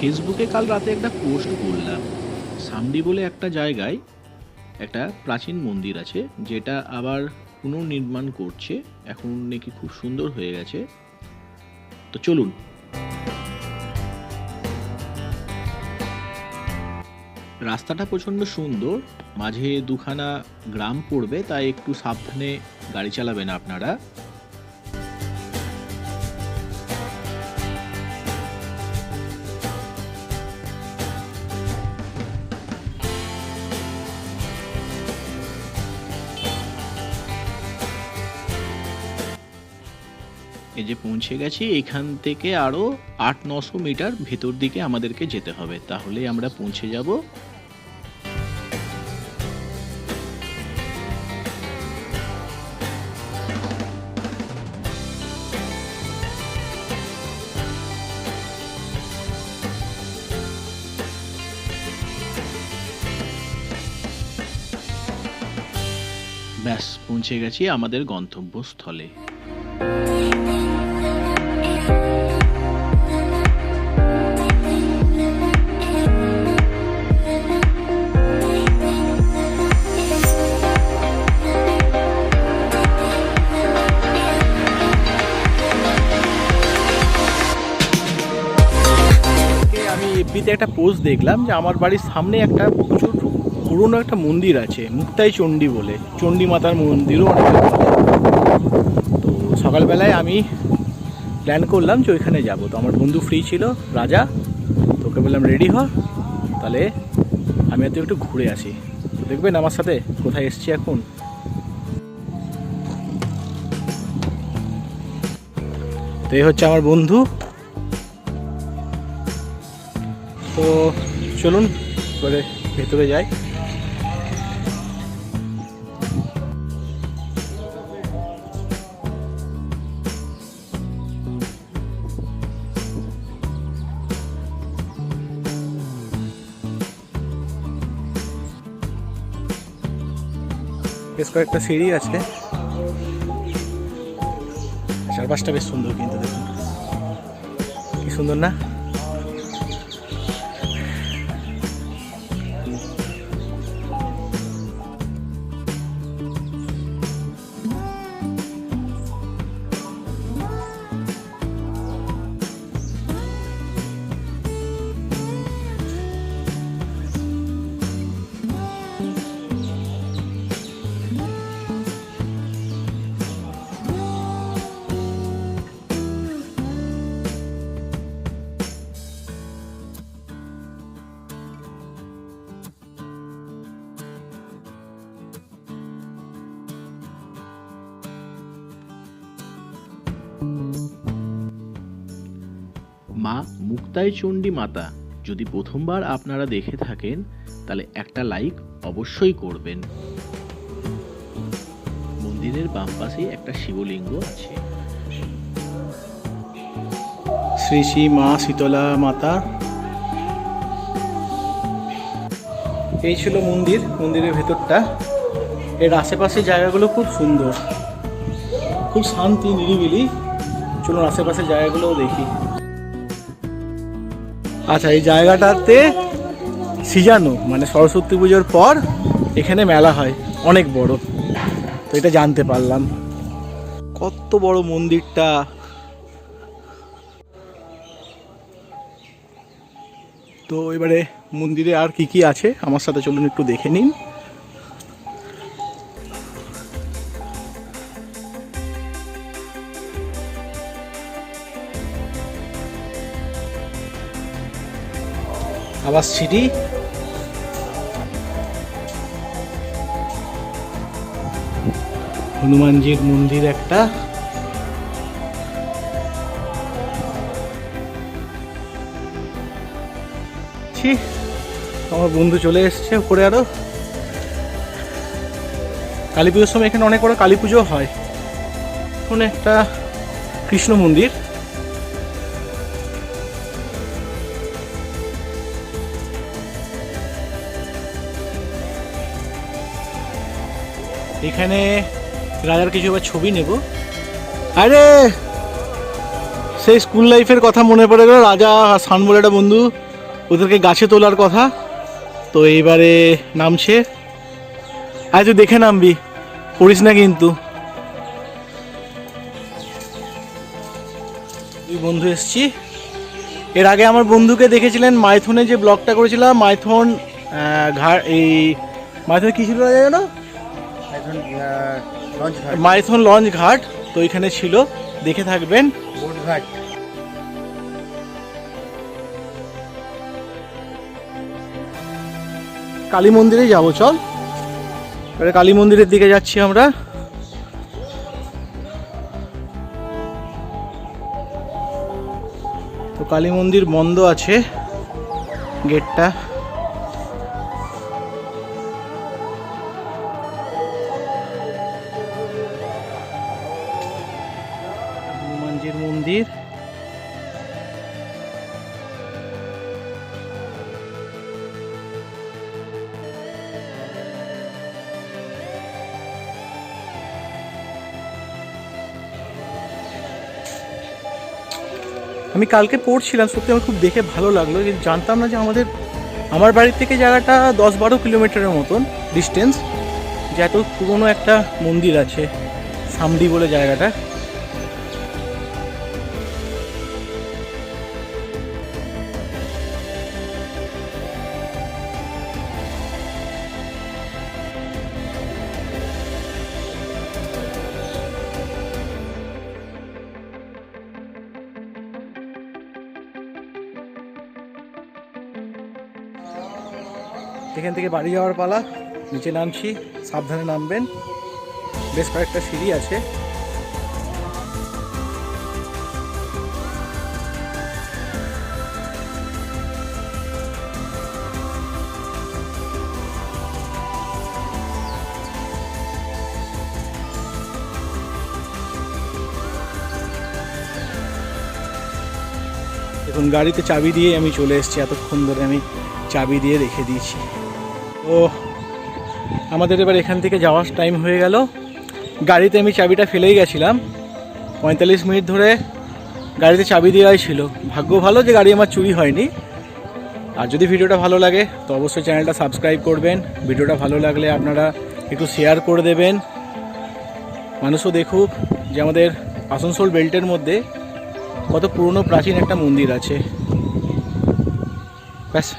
ফেসবুকে কাল রাতে একটা পোস্ট করলাম। সামডি বলে একটা জায়গায় একটা প্রাচীন মন্দির আছে, যেটা আবার পুনর্নির্মাণ করছে। এখন নাকি খুব সুন্দর হয়ে গেছে। তো চলুন। রাস্তাটা প্রচণ্ড সুন্দর, মাঝে দুখানা গ্রাম পড়বে, তাই একটু সাবধানে গাড়ি চালাবেন আপনারা। যে পৌঁছে গেছি, এখান থেকে আরও আট, নশো মিটার ভেতর দিকে আমাদেরকে যেতে হবে। তাহলে আমরা পৌঁছে যাব। ব্যাস, পৌঁছে গেছি আমাদের গন্তব্যস্থলে। এফবিতে একটা পোস্ট দেখলাম যে আমার বাড়ির সামনে একটা প্রচুর পুরনো একটা মন্দির আছে, মুক্তাই চণ্ডী বলে। চণ্ডী মাতার মন্দিরও অনেকে তো সকালবেলায় আমি প্ল্যান করলাম যে ওইখানে যাব। তো আমার বন্ধু ফ্রি ছিল, রাজা, তোকে বললাম রেডি হ, তাহলে আমি হয়তো একটু ঘুরে আসি। দেখবেন আমার সাথে কোথায় এসছি এখন? তো এই হচ্ছে আমার বন্ধু। তো চলুন এবারে ভেতরে যাই। বেশ কয়েকটা সিঁড়ি আছে। চারপাশটা বেশ সুন্দর কিন্তু দেখুন। কি সুন্দর না? মা মুক্তাই চণ্ডী মাতা, যদি প্রথমবার আপনারা দেখে থাকেন, তাহলে একটা লাইক অবশ্যই করবেন। মন্দিরের বাম পাশেই একটা শিবলিঙ্গ আছে। শ্রী শ্রী মা শীতলা মাতা। এই ছিল মন্দির, মন্দিরের ভেতরটা। এর আশেপাশে জায়গাগুলো খুব সুন্দর। খুব শান্তি, নিরিবিলি। চলুন আশেপাশে জায়গাগুলোও দেখি। আচ্ছা এই জায়গাটাতে সিজানো মানে সরস্বতী পুজোর পর এখানে মেলা হয়, অনেক বড়। তো এটা জানতে পারলাম। কত বড় মন্দিরটা। তো এবারে মন্দিরে আর কি কি আছে? আমার সাথে চলুন একটু দেখে নিন। আবার সিঁড়ি। হনুমানজির মন্দির একটা। আমার বন্ধু চলে এসছে উপরে আরও। কালী পুজোর সময় এখানে অনেক বড় কালী পুজো হয়। ওখানে একটা কৃষ্ণ মন্দির। এখানে রাজার কিছু এবার ছবি নেব। আরে, সেই স্কুল লাইফের কথা মনে পড়ে গেল। রাজা আর সান বলে একটা বন্ধু, ওদেরকে গাছে তোলার কথা। তো এইবারে নামছে। আজ তুই দেখে নামবি। পড়িস না কিন্তু। বন্ধু এসছি। এর আগে আমার বন্ধুকে দেখেছিলেন মাইথনে যে ব্লগটা করেছিলাম। মাইথন ঘাট এই মাইথন কী ছিল রাজা যেন এখন লঞ্চ ঘাট। মাইথন লঞ্চ ঘাট তো এখানে ছিল। দেখে থাকবেন। বোট ঘাট। কালী মন্দিরে যাব চল। এবারে কালী মন্দিরের দিকে যাচ্ছি আমরা। তো কালী মন্দির বন্ধ আছে গেটটা। হনুমানজির মন্দির। আমি কালকে পড়ছিলাম, সত্যি আমার খুব দেখে ভালো লাগল। কিন্তু জানতাম না যে আমাদের, আমার বাড়ির থেকে জায়গাটা দশ বারো কিলোমিটারের মতন ডিস্টেন্স যে এত পুরনো একটা মন্দির আছে, সামডি বলে জায়গাটা। এখান থেকে বাড়ি যাওয়ার পালা, নিচে নামছি, সাবধানে নামবেন। বেশ কয়েকটা সিঁড়ি আছে। দেখুন গাড়িতে চাবি দিয়ে আমি চলে এসেছি। এতক্ষণ ধরে আমি চাবি দিয়ে রেখে দিয়েছি। ও আমাদের এবার এখান থেকে যাওয়ার টাইম হয়ে গেল। গাড়িতে আমি চাবিটা ফেলেই গেছিলাম। পঁয়তাল্লিশ মিনিট ধরে গাড়িতে চাবি দেওয়াই ছিল। ভাগ্য ভালো যে গাড়ি আমার চুরি হয়নি। আর যদি ভিডিওটা ভালো লাগে, তো অবশ্যই চ্যানেলটা সাবস্ক্রাইব করবেন। ভিডিওটা ভালো লাগলে আপনারা একটু শেয়ার করে দেবেন। মানুষও দেখুক যে আমাদের আসানসোল বেল্টের মধ্যে কত পুরনো প্রাচীন একটা মন্দির আছে। ব্যাস।